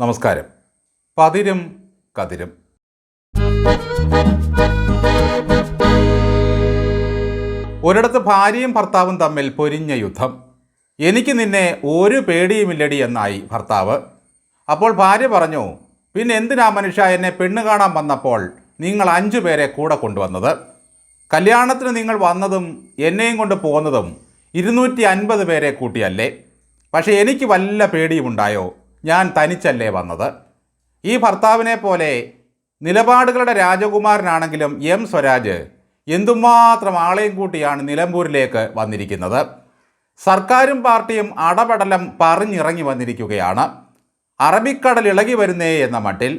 നമസ്കാരം. പതിരും കതിരും. ഒരിടത്ത് ഭാര്യയും ഭർത്താവും തമ്മിൽ പൊരിഞ്ഞ യുദ്ധം. എനിക്ക് നിന്നെ ഒരു പേടിയുമില്ലടി എന്നായി ഭർത്താവ്. അപ്പോൾ ഭാര്യ പറഞ്ഞു പിന്നെ എന്തിനാ മനുഷ്യ എന്നെ പെണ്ണ് കാണാൻ വന്നപ്പോൾ നിങ്ങൾ അഞ്ചു പേരെ കൂടെ കൊണ്ടുവന്നത്? കല്യാണത്തിന് നിങ്ങൾ വന്നതും എന്നെയും കൊണ്ട് പോകുന്നതും ഇരുന്നൂറ്റി അൻപത് പേരെ കൂട്ടിയല്ലേ? പക്ഷേ എനിക്ക് വല്ല പേടിയുമുണ്ടായോ? ഞാൻ തനിച്ചല്ലേ വന്നത്? ഈ ഭർത്താവിനെ പോലെ നിലപാടുകളുടെ രാജകുമാരനാണെങ്കിലും എം സ്വരാജ് എന്തുമാത്രം ആളെയും കൂട്ടിയാണ് നിലമ്പൂരിലേക്ക് വന്നിരിക്കുന്നത്? സർക്കാരും പാർട്ടിയും അടപടലം പറഞ്ഞിറങ്ങി വന്നിരിക്കുകയാണ്. അറബിക്കടൽ ഇളകി വരുന്നേ എന്ന മട്ടിൽ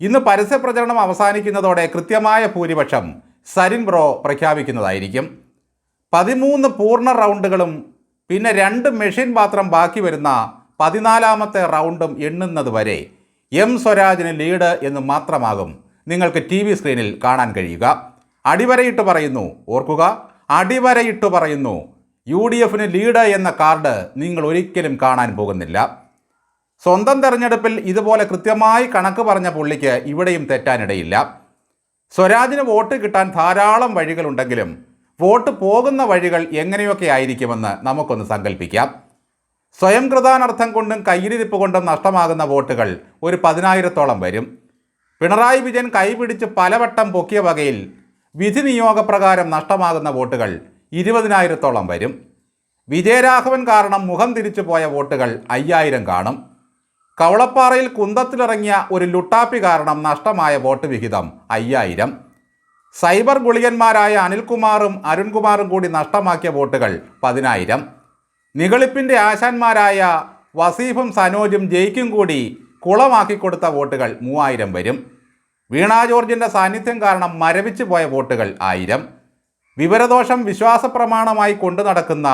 ഇന്ന് പരസ്യപ്രചരണം അവസാനിക്കുന്നതോടെ കൃത്യമായ ഭൂരിപക്ഷം സരിൻ ബ്രോ പ്രഖ്യാപിക്കുന്നതായിരിക്കും. പതിമൂന്ന് പൂർണ റൗണ്ടുകളും പിന്നെ രണ്ട് മെഷീൻ പാത്രം ബാക്കി വരുന്ന പതിനാലാമത്തെ റൗണ്ടും എണ്ണുന്നത് വരെ എം സ്വരാജിന് ലീഡ് എന്ന് മാത്രമാകും നിങ്ങൾക്ക് ടി വി സ്ക്രീനിൽ കാണാൻ കഴിയുക. അടിവരയിട്ട് പറയുന്നു ഓർക്കുക അടിവരയിട്ട് പറയുന്നു യു ഡി എഫിന് ലീഡ് എന്ന കാർഡ് നിങ്ങൾ ഒരിക്കലും കാണാൻ പോകുന്നില്ല. സ്വന്തം തെരഞ്ഞെടുപ്പിൽ ഇതുപോലെ കൃത്യമായി കണക്ക് പറഞ്ഞ പുള്ളിക്ക് ഇവിടെയും തെറ്റാനിടയില്ല. സ്വരാജിന് വോട്ട് കിട്ടാൻ ധാരാളം വഴികളുണ്ടെങ്കിലും വോട്ട് പോകുന്ന വഴികൾ എങ്ങനെയൊക്കെ ആയിരിക്കുമെന്ന് നമുക്കൊന്ന് സങ്കല്പിക്കാം സ്വയം കൃതാനർത്ഥം കൊണ്ടും കയ്യിലിരിപ്പ് കൊണ്ടും നഷ്ടമാകുന്ന വോട്ടുകൾ ഒരു പതിനായിരത്തോളം വരും. പിണറായി വിജയൻ കൈപിടിച്ച് പലവട്ടം പൊക്കിയ വകയിൽ വിധി നിയോഗപ്രകാരം നഷ്ടമാകുന്ന വോട്ടുകൾ ഇരുപതിനായിരത്തോളം വരും. വിജയരാഘവൻ കാരണം മുഖം തിരിച്ചു പോയ വോട്ടുകൾ അയ്യായിരം കാണും. കവളപ്പാറയിൽ കുന്തത്തിലിറങ്ങിയ ഒരു ലുട്ടാപ്പി കാരണം നഷ്ടമായ വോട്ട് വിഹിതം അയ്യായിരം. സൈബർ ഗുളികന്മാരായ അനിൽകുമാറും അരുൺകുമാറും കൂടി നഷ്ടമാക്കിയ വോട്ടുകൾ പതിനായിരം. നികളിപ്പിന്റെ ആശാന്മാരായ വസീഫും സനോജും ജയിക്കും കൂടി കുളമാക്കി കൊടുത്ത വോട്ടുകൾ മൂവായിരം വരും. വീണ ജോർജിന്റെ സാന്നിധ്യം കാരണം മരവിച്ചു പോയ വോട്ടുകൾ ആയിരം. വിവരദോഷം വിശ്വാസപ്രമാണമായി കൊണ്ടു നടക്കുന്ന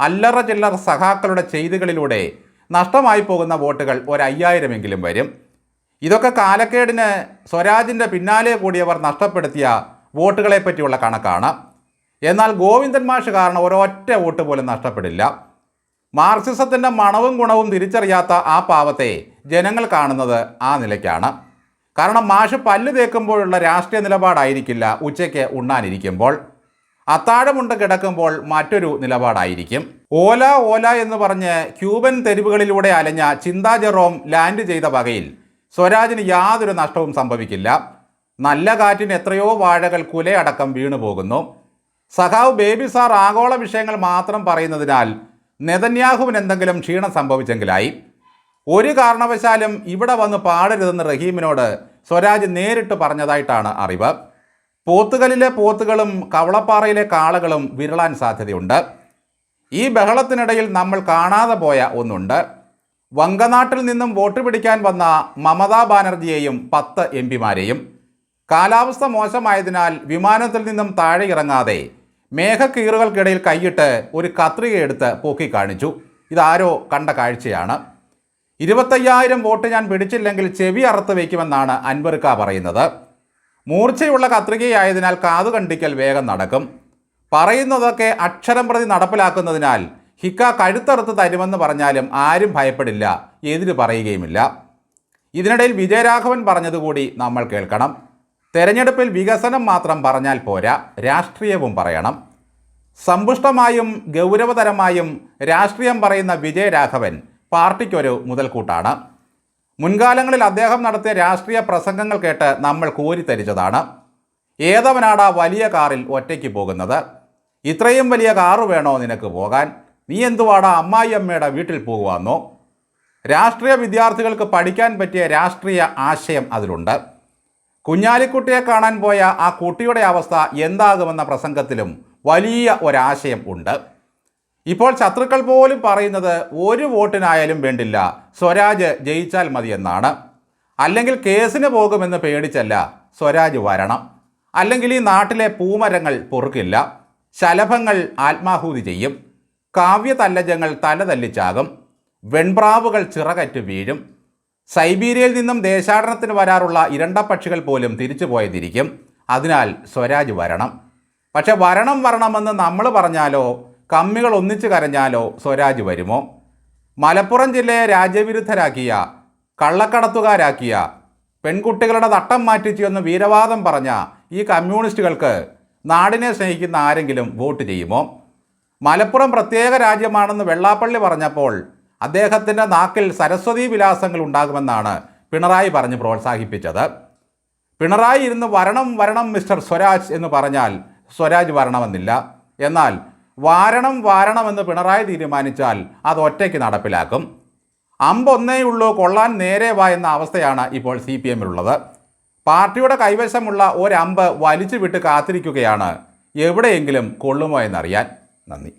അല്ലറ ചില്ലറ സഖാക്കളുടെ ചെയ്തികളിലൂടെ നഷ്ടമായി പോകുന്ന വോട്ടുകൾ ഒരയ്യായിരമെങ്കിലും വരും. ഇതൊക്കെ കാലക്കേടിന് സ്വരാജിന്റെ പിന്നാലെ കൂടിയവർ നഷ്ടപ്പെടുത്തിയ വോട്ടുകളെപ്പറ്റിയുള്ള കണക്കാണ്. എന്നാൽ ഗോവിന്ദൻ മാഷ് കാരണം ഒരൊറ്റ വോട്ട് പോലും നഷ്ടപ്പെടില്ല. മാർക്സിസത്തിന്റെ മണവും ഗുണവും തിരിച്ചറിയാത്ത ആ പാവത്തെ ജനങ്ങൾ കാണുന്നത് ആ നിലയ്ക്കാണ്. കാരണം മാഷ് പല്ല് തേക്കുമ്പോഴുള്ള രാഷ്ട്രീയ നിലപാടായിരിക്കില്ല ഉച്ചയ്ക്ക് ഉണ്ണാനിരിക്കുമ്പോൾ. അത്താഴമുണ്ട് കിടക്കുമ്പോൾ മറ്റൊരു നിലപാടായിരിക്കും. ഓല ഓല എന്ന് പറഞ്ഞ് ക്യൂബൻ തെരുവുകളിലൂടെ അലഞ്ഞ ചിന്താ ജെറോം ലാൻഡ് ചെയ്ത വകയിൽ സ്വരാജിന് യാതൊരു നഷ്ടവും സംഭവിക്കില്ല. നല്ല കാറ്റിന് എത്രയോ വാഴകൾ കുലയടക്കം വീണു പോകുന്നു സഖാവ് ബേബി സാർ ആഗോള വിഷയങ്ങൾ മാത്രം പറയുന്നതിനാൽ നെതന്യാഹുവിന് എന്തെങ്കിലും ക്ഷീണം സംഭവിച്ചെങ്കിലായി. ഒരു കാരണവശാലും ഇവിടെ വന്ന് പാടരുതെന്ന് റഹീമിനോട് സ്വരാജ് നേരിട്ട് പറഞ്ഞതായിട്ടാണ് അറിവ്. പോത്തുകലിലെ പോത്തുകളും കവളപ്പാറയിലെ കാളകളും വിരളാൻ സാധ്യതയുണ്ട്. ഈ ബഹളത്തിനിടയിൽ നമ്മൾ കാണാതെ പോയ ഒന്നുണ്ട്. വങ്കനാട്ടിൽ നിന്നും വോട്ട് പിടിക്കാൻ വന്ന മമതാ ബാനർജിയെയും പത്ത് എം പിമാരെയും. കാലാവസ്ഥ മോശമായതിനാൽ വിമാനത്തിൽ നിന്നും താഴെ ഇറങ്ങാതെ മേഘക്കീറുകൾക്കിടയിൽ കൈയിട്ട് ഒരു കത്രികയെടുത്ത് പൊക്കി കാണിച്ചു. ഇതാരോ കണ്ട കാഴ്ചയാണ്. ഇരുപത്തയ്യായിരം വോട്ട് ഞാൻ പിടിച്ചില്ലെങ്കിൽ ചെവി അറുത്ത് വയ്ക്കുമെന്നാണ് അൻവർക്ക പറയുന്നത്. മൂർച്ചയുള്ള കത്രികയായതിനാൽ കാതു കണ്ടിക്കൽ വേഗം നടക്കും. പറയുന്നതൊക്കെ അക്ഷരം പ്രതി നടപ്പിലാക്കുന്നതിനാൽ ഹിക്ക കഴുത്തറുത്ത് തരുമെന്ന് പറഞ്ഞാലും ആരും ഭയപ്പെടില്ല. എതിര് പറയുകയുമില്ല. ഇതിനിടയിൽ വിജയരാഘവൻ പറഞ്ഞതുകൂടി നമ്മൾ കേൾക്കണം. തെരഞ്ഞെടുപ്പിൽ വികസനം മാത്രം പറഞ്ഞാൽ പോരാ. രാഷ്ട്രീയവും പറയണം. സമ്പുഷ്ടമായും ഗൗരവതരമായും രാഷ്ട്രീയം പറയുന്ന വിജയരാഘവൻ പാർട്ടിക്കൊരു മുതൽക്കൂട്ടാണ്. മുൻകാലങ്ങളിൽ അദ്ദേഹം നടത്തിയ രാഷ്ട്രീയ പ്രസംഗങ്ങൾ കേട്ട് നമ്മൾ കോരിത്തരിച്ചതാണ്. ഏതവനാടാ വലിയ കാറിൽ ഒറ്റയ്ക്ക് പോകുന്നത്? ഇത്രയും വലിയ കാറ് വേണോ നിനക്ക് പോകാൻ? നീ എന്തുവാടാ അമ്മായിയമ്മയുടെ വീട്ടിൽ പോകുവാന്നോ? രാഷ്ട്രീയ വിദ്യാർത്ഥികൾക്ക് പഠിക്കാൻ പറ്റിയ രാഷ്ട്രീയ ആശയം അതിലുണ്ട്. കുഞ്ഞാലിക്കുട്ടിയെ കാണാൻ പോയ ആ കുട്ടിയുടെ അവസ്ഥ എന്താകുമെന്ന പ്രസംഗത്തിലും വലിയ ഒരാശയം ഉണ്ട്. ഇപ്പോൾ ശത്രുക്കൾ പോലും പറയുന്നത് ഒരു വോട്ടിനായാലും വേണ്ടില്ല സ്വരാജ് ജയിച്ചാൽ മതിയെന്നാണ്. അല്ലെങ്കിൽ കേസിന് പോകുമെന്ന് പേടിച്ചല്ല സ്വരാജ് വരണം. അല്ലെങ്കിൽ ഈ നാട്ടിലെ പൂമരങ്ങൾ പൊറുക്കില്ല ശലഭങ്ങൾ ആത്മാഹൂതി ചെയ്യും കാവ്യതല്ലജങ്ങൾ തലതല്ലിച്ചാകും വെൺപ്രാവുകൾ ചിറകറ്റ് വീഴും. സൈബീരിയയിൽ നിന്നും ദേശാടനത്തിന് വരാറുള്ള ഇരണ്ട പക്ഷികൾ പോലും തിരിച്ചു പോയതിരിക്കും. അതിനാൽ സ്വരാജ് വരണം. പക്ഷെ വരണം വരണമെന്ന് നമ്മൾ പറഞ്ഞാലോ കമ്മികൾ ഒന്നിച്ചു കരഞ്ഞാലോ സ്വരാജ് വരുമോ? മലപ്പുറം ജില്ലയെ രാജ്യവിരുദ്ധരാക്കിയ കള്ളക്കടത്തുകാരാക്കിയ പെൺകുട്ടികളുടെ തട്ടം മാറ്റിച്ചു എന്ന് വീരവാദം പറഞ്ഞ ഈ കമ്മ്യൂണിസ്റ്റുകൾക്ക് നാടിനെ സ്നേഹിക്കുന്ന ആരെങ്കിലും വോട്ട് ചെയ്യുമോ? മലപ്പുറം പ്രത്യേക രാജ്യമാണെന്ന് വെള്ളാപ്പള്ളി പറഞ്ഞപ്പോൾ അദ്ദേഹത്തിന്റെ നാക്കിൽ സരസ്വതി വിലാസങ്ങൾ ഉണ്ടാകുമെന്നാണ് പിണറായി പറഞ്ഞ് പ്രോത്സാഹിപ്പിച്ചത്. പിണറായി ഇരുന്ന് വരണം വരണം മിസ്റ്റർ സ്വരാജ് എന്ന് പറഞ്ഞാൽ സ്വരാജ് വരണമെന്നില്ല. എന്നാൽ വാരണം വാരണമെന്ന് പിണറായി തീരുമാനിച്ചാൽ അത് ഒറ്റയ്ക്ക് നടപ്പിലാക്കും. അമ്പൊന്നേയുള്ളൂ കൊള്ളാൻ നേരെ വാ എന്ന അവസ്ഥയാണ് ഇപ്പോൾ സി പി എമ്മിലുള്ളത്. പാർട്ടിയുടെ കൈവശമുള്ള ഒരമ്പ് വലിച്ചു വിട്ട് കാത്തിരിക്കുകയാണ് എവിടെയെങ്കിലും കൊള്ളുമോ എന്നറിയാൻ. നന്ദി.